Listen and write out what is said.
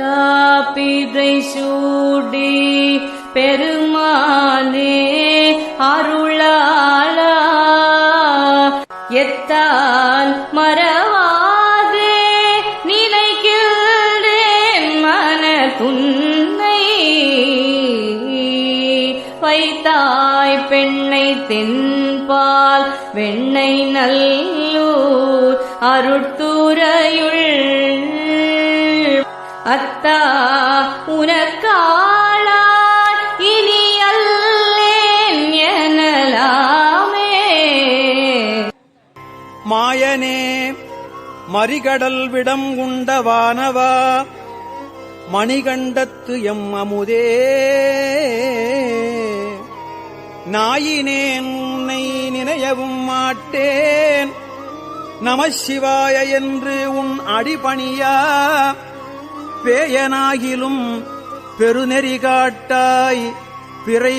பித்தா சூடி பெருமானே அருளாளா. எத்தான் மறவாதே நினைக்கின்றேன் மன துன்னை. வைத்தாய் பெண்ணை தென்பால் வெண்ணை நல்லூர் அருட்துறையுள் அத்தா உனக்காளா இனி அல்லேன் எனலாமே. மாயனே மறிகடல் விடம் உண்ட வானவா மணிகண்டத்து எம் அமுதே. நாயினேன் உன்னை நினையவும் மாட்டேன். நமசிவாய என்று உன் அடிபணியா பேயனாகிலும் பெருநெறி காட்டாய் பிறை